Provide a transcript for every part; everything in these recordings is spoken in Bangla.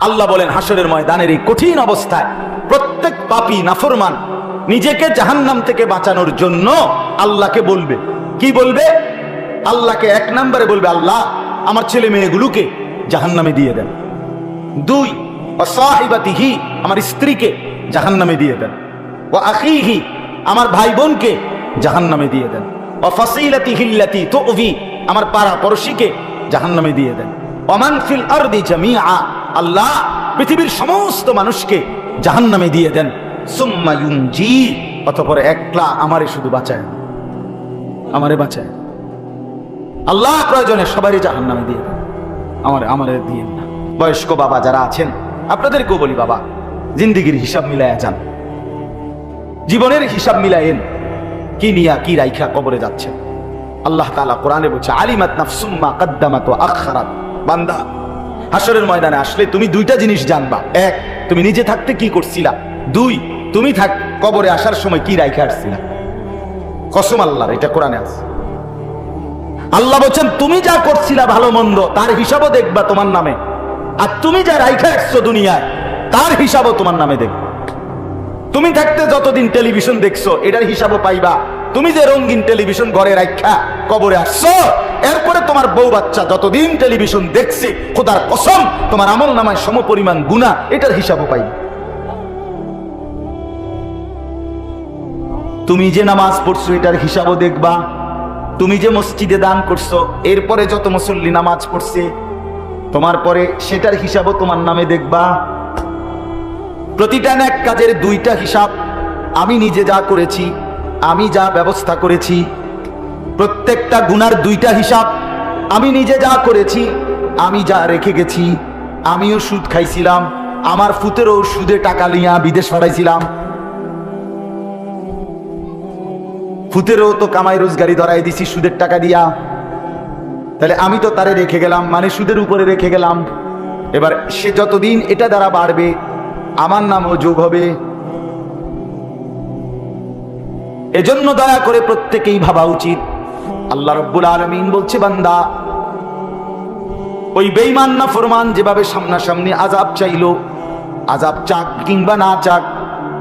আল্লাহ বলেন হাসরের ময়দানের এই কঠিন অবস্থায় প্রত্যেক পাপী নাফরমান নিজেকে জাহান্নাম থেকে বাঁচানোর জন্য আল্লাহকে বলবে। কি বলবে? আল্লাহকে এক নম্বরে বলবে, আল্লাহ, আমার ছেলে মেয়েগুলোকে জাহান্নামে দিয়ে দেন। দুই অসাহিবাতিহি আমার স্ত্রীকে জাহান্নামে দিয়ে দেন। ও আখিহি, আমার ভাই বোনকে জাহান্নামে দিয়ে দেন। ও ফসিলাতি হিল্লাতি তো আমার পাড়া পড়শিকে জাহান্নামে দিয়ে দেন। অমান ফিল আরদি জামিআ আল্লাহ পৃথিবীর সমস্ত মানুষকে জাহান্নামে দিয়ে দেন। সুম্মা ইউনজি, অতঃপর একলা আমারে শুধু বাঁচায়। আমারে বাঁচায়। আল্লাহ প্রয়োজনে সবারই জাহান্নামে দিয়ে দেন। আমার, আমারে দিয়ে না। বয়স্ক বাবা যারা আছেন, আপনাদেরকেও বলি বাবা, জিন্দিগির হিসাব মিলায়া যান। জীবনের হিসাব মিলায়েন কি নিয়া, কি রাইখা কবরে যাচ্ছেন। আল্লাহ তাআলা কোরআনে বলছে, আলিমাত নাফসুম্মা কাদ্দামাত ওয়া আখখারাত বান্দা হাসরের ময়দানে আসলে তুমি দুইটা জিনিস জানবা। এক, তুমি নিজে থাকতে কি করছিলা? দুই, তুমি থাক, কবরে আসার সময় কি রাইখা আসছিলা? কসম আল্লাহর, এটা কোরআনে আছে। আল্লাহ বলছেন, তুমি যা করছিলা ভালো মন্দ, তার হিসাবও দেখবা তোমার নামে। আর তুমি যা রাইখা আসছো দুনিয়ায়, তার হিসাবও তোমার নামে দেখবে। তুমি থাকতে যতদিন টেলিভিশন দেখছ, এটার হিসাবও পাইবা। তুমি যে রঙিন টেলিভিশন ঘরে রাখা কবরে আসছো এরপরে তোমার বউ বাচ্চা যতদিন টেলিভিশন দেখছে, খোদার কসম, তোমার আমল নামায় সম পরিমাণ গুণা এটার হিসাবও পাইবা তুমি যে নামাজ পড়ছো, এটার হিসাবও দেখবা। তুমি যে মসজিদে দান করছ, এরপরে যত মুসল্লি নামাজ পড়ছে, তোমার পরে সেটার হিসাবও তোমার নামে দেখবা। প্রতিটা এক কাজের দুইটা হিসাব আমি নিজে যা করেছি, আমি যা ব্যবস্থা করেছি, প্রত্যেকটা গুনার দুইটা হিসাব আমি নিজে যা করেছি, আমি যা রেখে গেছি, আমিও সুদ খাইছিলাম, আমার ফুতেরও সুদে টাকা নিয়া বিদেশ পাঠাইছিলাম। ফুতেরও তো কামাই রোজগারি ধরাই দিছি সুদের টাকা দিয়া। তাহলে আমি তো তারে রেখে গেলাম মানে সুদের উপরে রেখে গেলাম। এবার সে যতদিন এটা দ্বারা বাড়বে, আমার নামও যোগ হবে। এজন্য দয়া করে প্রত্যেকেই ভাবা উচিত। আল্লাহ রব্বুল আলমিন বলছে, বান্দা ওই বেইমান না ফরমান যেভাবে সামনাসামনি আজাব চাইলো। আজাব চাক কিংবা না চাক,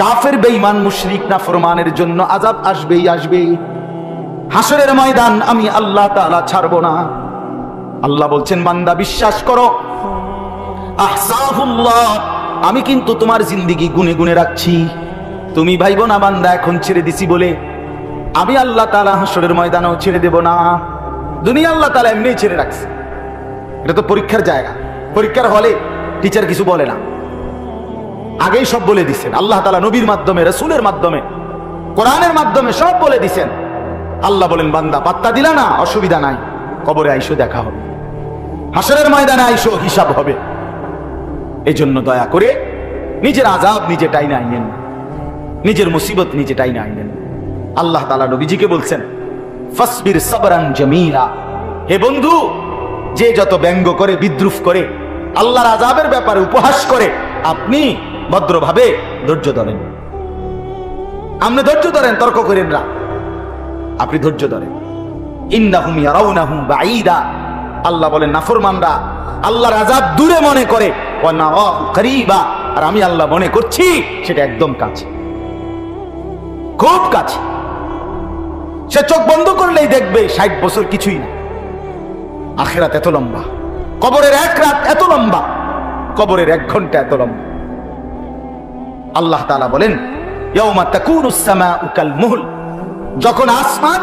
কাফের বেইমান মুশরিক না ফরমানের জন্য আজাব আসবেই আসবেই। হাসরের ময়দান আমি আল্লাহ তালা ছাড়বো না। আল্লাহ বলছেন, বান্দা, বিশ্বাস করো। আমি কিন্তু তোমার জিন্দিগি গুনে গুনে রাখছি। তুমি ভাইব না, বান্দা, এখন ছেড়ে দিছি বলে। আমি আল্লাহ তালা হাসরের ময়দানও ছেড়ে দেব না। দুনিয়া আল্লাহ তালা এমনি ছেড়ে রাখছে। এটা তো পরীক্ষার জায়গা। পরীক্ষার হলে টিচার কিছু বলে না। আগেই সব বলে দিছেন। আল্লাহ তালা নবীর মাধ্যমে, রসুলের মাধ্যমে, কোরআনের মাধ্যমে সব বলে দিছেন। আল্লাহ বলেন, বান্দা, পাত্তা দিলা না, অসুবিধা নাই। কবরে আইসো, দেখা হবে। হাসরের ময়দানে আইসো, হিসাব হবে। এই জন্য দয়া করে নিজের আজাব নিজে টাইনে আইনেন। নিজের মুসিবত নিজে টাইনে আইনেন। আল্লাহ তালা নবীজিকে বলছেন, ফসবির সবরান জমিলা। হে বন্ধু যে যত ব্যঙ্গ করে, বিদ্রুপ করে, আল্লাহর আজাবের ব্যাপারে উপহাস করে, আপনি ভদ্রভাবে ধৈর্য ধরেন। আপনি ধৈর্য ধরেন, তর্ক করেন না। আপনি ধৈর্য ধরেন। আল্লাহ বলেন, নাফরমানরা, আল্লাহর আজাব দূরে মনে করে, ওয়া নারাহু করিবা। আর আমি আল্লাহ মনে করছি, সেটা একদম কাছে। খুব কাছে। সে চোখ বন্ধ করলেই দেখবে ষাট বছর কিছুই না। আখেরাত এত লম্বা। কবরের এক রাত এত লম্বা। কবরের এক ঘণ্টা এত লম্বা। আল্লাহ তাআলা বলেন যখন আসমান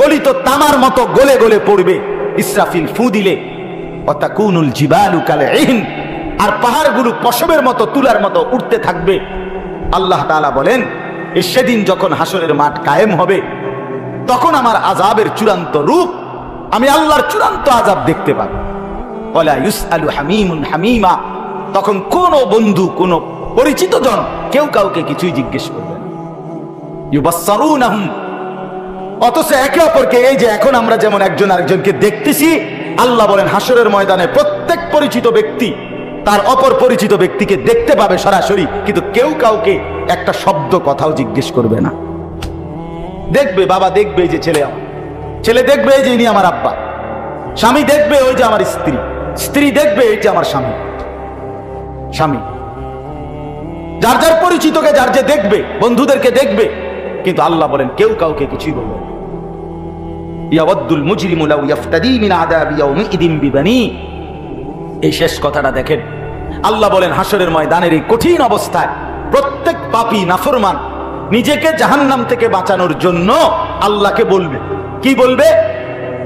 গলিত তামার মতো গলে গলে পড়বে, ইসরাফিল ফু দিলে অতাকুনুল জিবালু কালে ইহিন। আর পাহাড়গুলো পশমের মতো, তুলার মতো উঠতে থাকবে। আল্লাহ তালা বলেন সেদিন যখন হাসরের মাঠ কায়েম হবে, তখন আমার আজাবের চূড়ান্ত রূপ আমি আল্লাহর চূড়ান্ত আজাব দেখতে পাবো হামিমা। তখন কোন বন্ধু, কোন পরিচিত জন কেউ কাউকে কিছুই জিজ্ঞেস করবে অথচ একে অপরকে এই যে এখন আমরা যেমন একজন আরেকজনকে দেখতেছি, আল্লাহ বলেন হাসরের ময়দানে প্রত্যেক পরিচিত ব্যক্তি তার অপর পরিচিত ব্যক্তিকে দেখতে পাবে সরাসরি, কিন্তু কেউ কাউকে একটা শব্দ কথাও জিজ্ঞেস করবে না। দেখবে, বাবা দেখবে যে ছেলে আমার। ছেলে দেখবে এই যে ইনি আমার আব্বা। স্বামী দেখবে ওই যে আমার স্ত্রী। স্ত্রী দেখবে এই যে আমার স্বামী। স্বামী। যার যার পরিচিতকে যার যে দেখবে, বন্ধুদেরকে দেখবে, কিন্তু আল্লাহ বলেন, কেউ কাউকে কিছুই বলবে নাফরমান নিজেকে জাহান্নাম থেকে বাঁচানোর জন্য আল্লাহকে বলবে। কি বলবে?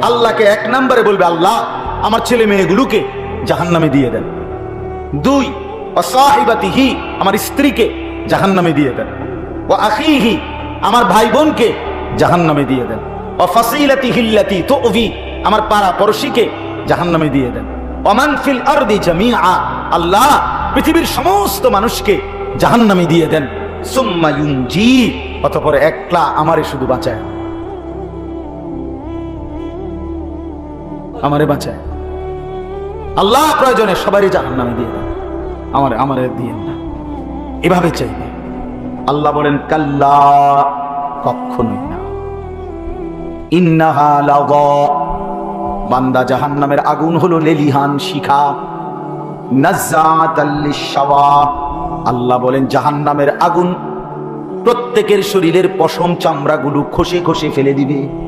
আল্লাহকে এক নম্বরে বলবে, আল্লাহ, আমার ছেলে মেয়েগুলোকে জাহান্নামে দিয়ে দেন। দুই অসাহিবাতিহি আমার স্ত্রীকে জাহান্নামে দিয়ে দেন। ও আখিহি আমার ভাই বোনকে জাহান্নামে দিয়ে দেন। ও ফাসিলাতি হিল্লাতি তো অভি আমার পাড়া পড়শিকে জাহান্নামে দিয়ে দেন। অমান ফিল আল্লাহ, পৃথিবীর সমস্ত মানুষকে জাহান্নামে দিয়ে দেন। সুম্মা ইউনজি, অতঃপর একলা আমারে শুধু বাঁচায়। আমারে বাঁচায়। আল্লাহ প্রয়োজনে সবারই জাহান্নামে দিয়ে দেন। আমার, আমারে দিয়ে না। এভাবে চাইবে আল্লাহ বলেন, কাল্লা কখনোই না। ইন্নাহা বান্দা জাহান্নামের আগুন হলো লেলিহান শিখা। আল্লাহ বলেন, জাহান্নামের আগুন প্রত্যেকের শরীরের পশম চামড়াগুলো খসে খসে ফেলে দিবে।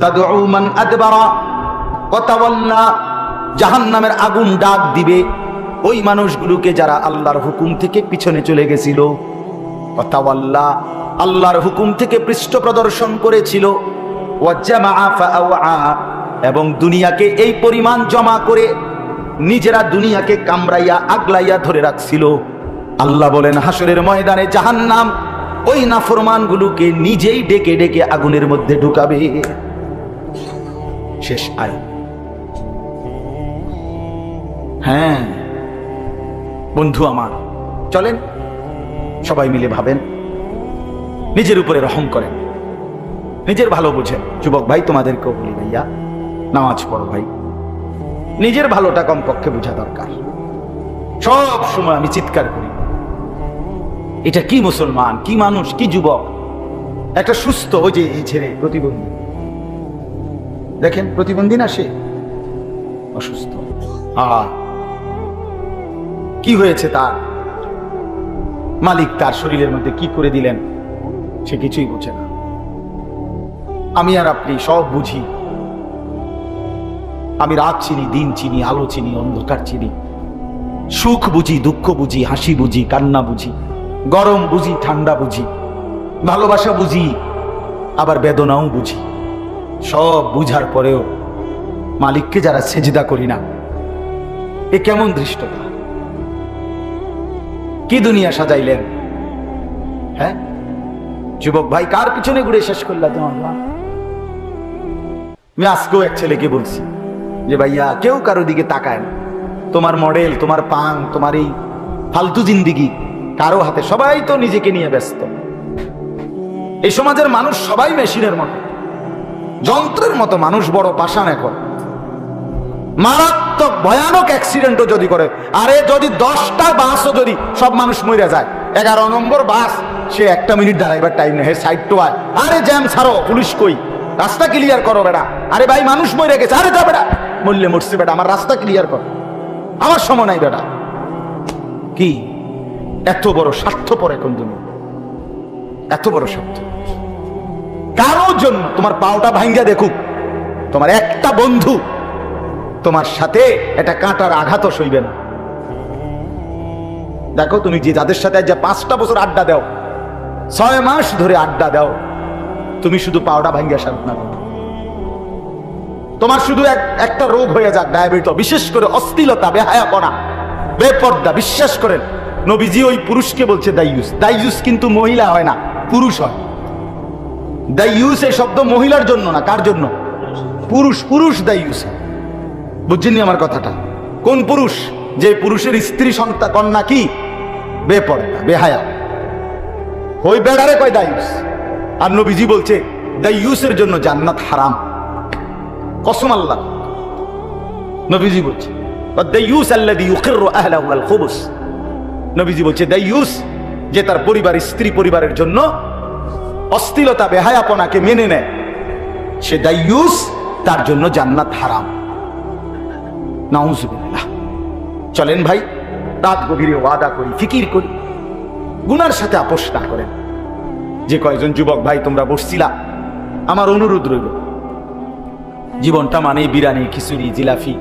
তাদউ মান আদবারা। জাহান্নামের আগুন ডাক দিবে। ওই মানুষগুলোকে যারা আল্লাহর হুকুম থেকে পিছনে চলে গেছিল ওয়া তাওয়াল্লা আল্লাহর হুকুম থেকে পৃষ্ঠ প্রদর্শন করেছিল। এবং দুনিয়াকে এই পরিমাণ জমা করে নিজেরা দুনিয়াকে কামড়াইয়া, আগলাইয়া ধরে রাখছিল। আল্লাহ বলেন হাসরের ময়দানে জাহান্নাম ওই নাফরমানগুলোকে নিজেই ডেকে ডেকে আগুনের মধ্যে ঢুকাবে। শেষ আয়। হ্যাঁ বন্ধু আমার, চলেন, সবাই মিলে ভাবেন, নিজের উপরে রহম করেন। নিজের ভালো বুঝেন। যুবক ভাই, তোমাদেরকেও বলি ভাইয়া, নামাজ পড়ো ভাই। নিজের ভালোটা কমপক্ষে বোঝা দরকার। সব সময় আমি চিৎকার করি। এটা কি মুসলমান, কি মানুষ, কি যুবক? একটা সুস্থ ওই যে এই ছেলে প্রতিবন্ধী। দেখেন প্রতিবন্ধী না সে? অসুস্থ। কি হয়েছে তার? মালিক তার শরীরের মধ্যে কি করে দিলেন, সে কিছুই বোঝে না। আমি আর আপনি সব বুঝি। আমি রাত চিনি, দিন চিনি, আলো চিনি, অন্ধকার চিনি। সুখ বুঝি, দুঃখ বুঝি, হাসি বুঝি, কান্না বুঝি, গরম বুঝি, ঠান্ডা বুঝি, ভালোবাসা বুঝি, আবার বেদনাও বুঝি। সব বুঝার পরেও মালিককে যারা সেজিদা করি না, এ কেমন দৃষ্টতা? কি দুনিয়া সাজাইলেন? হ্যাঁ? যুবক ভাই, কার পিছনে ঘুরে শেষ করলা তোমার মা? আমি আজকেও এক ছেলেকে বলছি যে, ভাইয়া, কেউ কারও দিকে তাকায় না। তোমার মডেল, তোমার পাং তোমার এই ফালতু জিন্দিগি, কারও হাতে সবাই তো নিজেকে নিয়ে ব্যস্ত। এই সমাজের মানুষ সবাই মেশিনের মতো। যন্ত্রের মতো মানুষ বড় পাষাণ এখন মারাত্মক, ভয়ানক অ্যাক্সিডেন্টও যদি করে, আরে যদি দশটা বাসও যদি সব মানুষ মরে যায়, এগারো নম্বর বাস, সে একটা মিনিট দাঁড়াইবার টাইম নেই সাইড তো আয় আরে জ্যাম ছাড়ো, পুলিশ কই? রাস্তা ক্লিয়ার করো বেটা। আরে ভাই, মানুষ মরে গেছে, আরে যা বেটা। মরলে মরছে বেটা, আমার রাস্তা ক্লিয়ার কর। আমার সময় নাই বেটা। কি? এত বড় স্বার্থপর এখন তুমি। এত বড় স্বার্থ। কারোর জন্য তোমার পাওটা ভাঙ্গা দেখুক। তোমার একটা বন্ধু তোমার সাথে এটা কাঁটার আঘাতও সইবে না। দেখো, তুমি যে যাদের সাথে যে পাঁচটা বছর আড্ডা দাও, ছয় মাস ধরে আড্ডা দাও, তুমি শুধু পাওটা ভাঙ্গা শান্ত না। তোমার শুধু এক, একটা রোগ হয়ে যাক, ডায়াবেটিস বিশেষ করে অস্থিলতা, বেহায়াপনা, বেপর্দা, বিশ্বাস করেন, নবীজি ওই পুরুষকে বলছে দাইয়ুস দাইয়ুস কিন্তু মহিলা হয় না, পুরুষ হয়। দাইয়ুস এই শব্দ মহিলার জন্য না, কার জন্য? পুরুষ পুরুষ দাইয়ুস বুঝছেননি আমার কথাটা? কোন পুরুষ? যে পুরুষের স্ত্রী সন্তান কন্যা কি? বেপর্দা, বেহায়া। ওই বেড়ারে কয় দায়ুস আর নবীজি বলছে দাইয়ুসের জন্য জান্নাত হারাম। কসম আল্লাহ। নবীজি বলছে দাইয়ুস আল্লাযী ইউকিররু আহলাহু আল খুবুস। নবীজি বলছে দাইয়ুস যে তার পরিবার, স্ত্রী পরিবারের জন্য অস্থিলতা, বেহায়াপনাকে মেনে নেয়। সে দাইয়ুস তার জন্য জান্নাত হারাম। নাউজুবিল্লাহ। চলেন ভাই, রাত গভীরে ওয়াদা করি, ফিকির করি। গুনার সাথে আপোষ না করেন। যে কয়জন যুবক ভাই, তোমরা বসছিলা, আমার অনুরোধ রইল। জীবনটা মানে বিরানি খিচুড়ি জিলাফি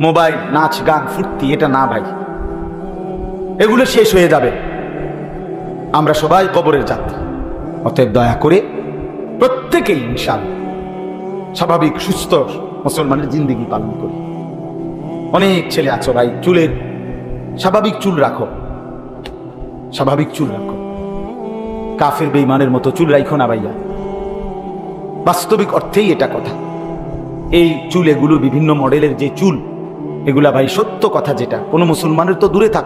মোবাইল, নাচ, গান, ফুর্তি, এটা না ভাই। এগুলো শেষ হয়ে যাবে। আমরা সবাই কবরের যাত্রা। অতএব দয়া করে প্রত্যেকেই ইনশাল স্বাভাবিক, সুস্থ মুসলমানের জিন্দিগি পালন করি অনেক ছেলে আছো ভাই, চুলের স্বাভাবিক চুল রাখো। স্বাভাবিক চুল রাখো। কাফের বেইমানের মতো চুল রাখো না ভাইয়া। বাস্তবিক অর্থেই এটা কথা। এই চুল এগুলো বিভিন্ন মডেলের যে চুল, এগুলা ভাই সত্য কথা যেটা। কোনো মুসলমানের তো দূরে থাক,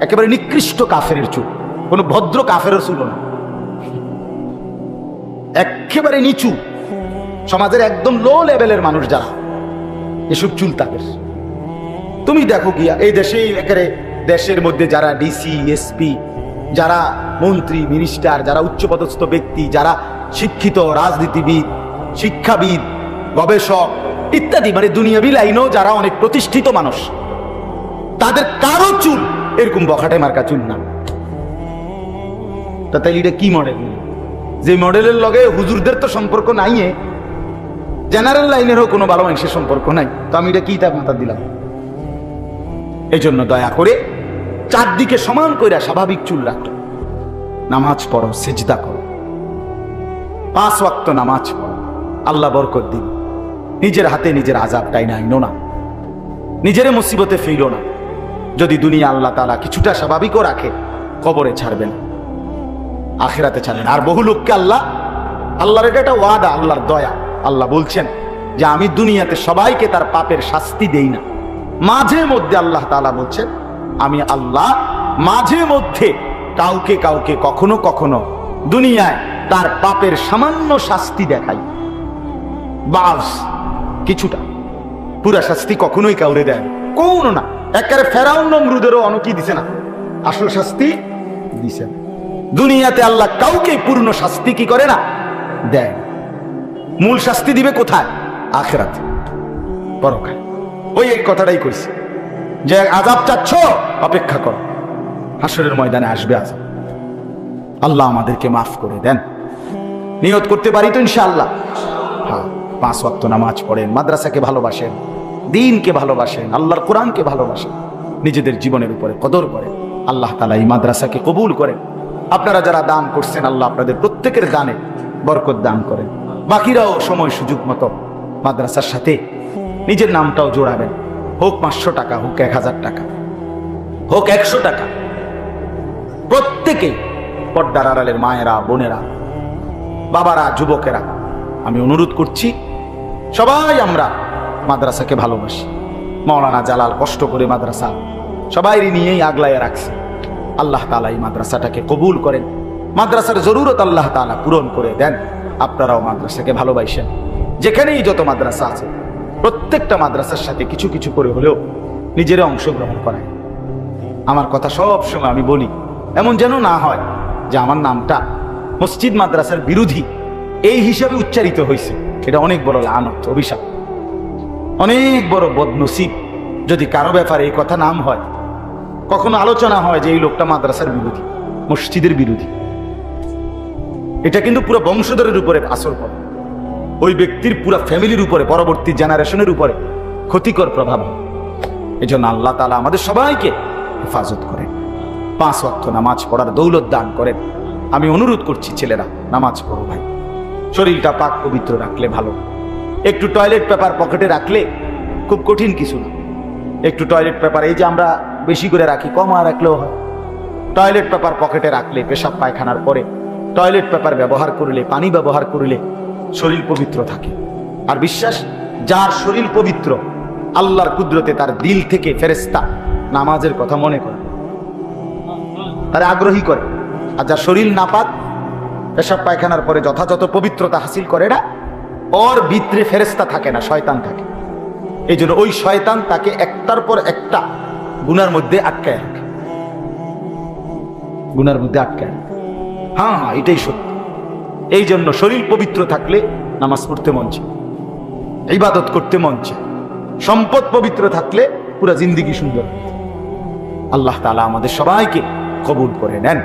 একেবারে নিকৃষ্ট কাফের চুল। কোনো ভদ্র কাফেরও চুল না। একেবারে নিচু। সমাজের একদম লো লেভেলের মানুষ যারা, এসব চুল তাদের। তুমি দেখো গিয়া, এই দেশে একেবারে দেশের মধ্যে যারা ডিসি এসপি যারা মন্ত্রী মিনিস্টার যারা উচ্চপদস্থ ব্যক্তি, যারা শিক্ষিত, রাজনীতিবিদ, শিক্ষাবিদ, গবেষক ইত্যাদি মানে দুনিয়াবি লাইনেও যারা অনেক প্রতিষ্ঠিত মানুষ, তাদের কারও চুল এরকম বখাটে মার্কা চুল না। তা তাইলে এটা কি মডেল যে মডেলের লগে হুজুরদের তো সম্পর্ক নাই জেনারেল লাইনেরও কোনো ভালো মানুষের সম্পর্ক নাই। তো আমি এটা কি তার মাথা দিলাম? এই জন্য দয়া করে চারদিকে সমান কইরা স্বাভাবিক চুল রাখো। নামাজ পড়ো, সেজদা করো। পাঁচ ওয়াক্ত নামাজ পড়ো। আল্লাহ বরকত দিন। নিজের হাতে নিজের আজাব টাইনা আইনো না। নিজের মুসিবতে ফেইল না। যদি দুনিয়া আল্লাহ তালা কিছুটা স্বাভাবিকও রাখে, কবরে ছাড়বেন আখেরাতে ছাড়বেন আর বহু লোককে আল্লাহ আল্লাহর এটা একটা ওয়াদা, আল্লাহর দয়া। আল্লাহ বলছেন যে আমি দুনিয়াতে সবাইকে তার পাপের শাস্তি দেই না। মাঝে মধ্যে আল্লাহ তালা বলছেন, আমি আল্লাহ মাঝে মধ্যে কাউকে কাউকে কখনো কখনো দুনিয়ায় তার পাপের সামান্য শাস্তি দেখাই। বাস, কিছুটা। পুরা শাস্তি কখনোই কাউরে দেয়। কোনো না। একেবারে ফেরাউন নমরুদেরও অনকি দিছে না। আসল শাস্তি দিছে না। দুনিয়াতে আল্লাহ কাউকে পূর্ণ শাস্তি কি করে না? দেয় মূল শাস্তি দিবে কোথায়? আখেরাতে। ওই এই কথাটাই কইছি। যে আজাব চাচ্ছ, অপেক্ষা কর। হাসরের ময়দানে আসবে আজাব আল্লাহ আমাদেরকে মাফ করে দেন। নিয়ত করতে পারি তো ইনশাআল্লাহ। হ্যাঁ পাঁচ ওয়াক্ত নামাজ পড়েন, মাদ্রাসাকে ভালোবাসেন, দিনকে ভালোবাসেন, আল্লাহর কোরআনকে ভালোবাসেন, নিজেদের জীবনের উপরে কদর করেন। আল্লাহ তালা এই মাদ্রাসাকে কবুল করেন। আপনারা যারা দান করছেন, আল্লাহ আপনাদের প্রত্যেকের দানে বরকত দান করেন। বাকিরাও সময় সুযোগ মতো মাদ্রাসার সাথে নিজের নামটাও জোড়াবেন। হোক পাঁচশো টাকা, হোক এক হাজার টাকা, হোক একশো টাকা। প্রত্যেকে পর্দার আড়ালের মায়েরা, বোনেরা, বাবারা, যুবকেরা, আমি অনুরোধ করছি, সবাই আমরা মাদ্রাসাকে ভালোবাসি। মৌলানা জালাল কষ্ট করে মাদ্রাসা সবাই নিয়েই আগলায় রাখছে। আল্লাহ তালা এই মাদ্রাসাটাকে কবুল করেন। মাদ্রাসার জরুরত আল্লাহ তালা পূরণ করে দেন। আপনারাও মাদ্রাসাকে ভালোবাসেন। যেখানেই যত মাদ্রাসা আছে, প্রত্যেকটা মাদ্রাসার সাথে কিছু কিছু করে হলেও নিজেরা অংশগ্রহণ করায় আমার কথা সব সময় আমি বলি, এমন যেন না হয় যে আমার নামটা মসজিদ মাদ্রাসার বিরোধী, এই হিসাবে উচ্চারিত হয়েছে। এটা অনেক বড় লানত, অভিশাপ। অনেক বড় বদনসিব, যদি কারও ব্যাপারে এই কথা নাম হয় কখনো আলোচনা হয় যে এই লোকটা মাদ্রাসার বিরোধী, মসজিদের বিরোধী। এটা কিন্তু পুরো বংশধরের উপরে আসর পড়ে ওই ব্যক্তির পুরো ফ্যামিলির উপরে, পরবর্তী জেনারেশনের উপরে ক্ষতিকর প্রভাব এই জন্য আল্লাহ তালা আমাদের সবাইকে হেফাজত করেন। পাঁচ ওয়াক্ত নামাজ পড়ার দৌলত দান করেন। আমি অনুরোধ করছি ছেলেরা, নামাজ পড়ো ভাই। শরীরটা পাক পবিত্র রাখলে ভালো। একটু টয়লেট পেপার পকেটে রাখলে খুব কঠিন কিছু না। একটু টয়লেট পেপার এই যে আমরা বেশি করে রাখি, কম রাখলেও হয়। টয়লেট পেপার পকেটে রাখলে, পেশাব পায়খানার পরে টয়লেট পেপার ব্যবহার করলে, পানি ব্যবহার করলে শরীর পবিত্র থাকে। আর বিশ্বাস, যার শরীর পবিত্র, আল্লাহর কুদরতে তার দিল থেকে ফেরেস্তা নামাজের কথা মনে করে। তারা আগ্রহী করে। আর যার শরীর নাপাক, পেশাব পায়খানার পরে যথাযথ পবিত্রতা হাসিল করে না, ওর ভিতরে ফেরেস্তা থাকে না, শয়তান থাকে। এই জন্য ওই শয়তান তাকে একটার পর একটা গুনার মধ্যে আটকায় রাখে। গুনার মধ্যে আটকায় রাখে। হ্যাঁ হ্যাঁ এটাই সত্য। এই জন্য শরীর পবিত্র থাকলে নামাজ পড়তে মন চায়। ইবাদত করতে মন সম্পদ পবিত্র থাকলে পুরা জিন্দিগি সুন্দর। আল্লাহ তালা আমাদের সবাইকে কবুল করে নেন।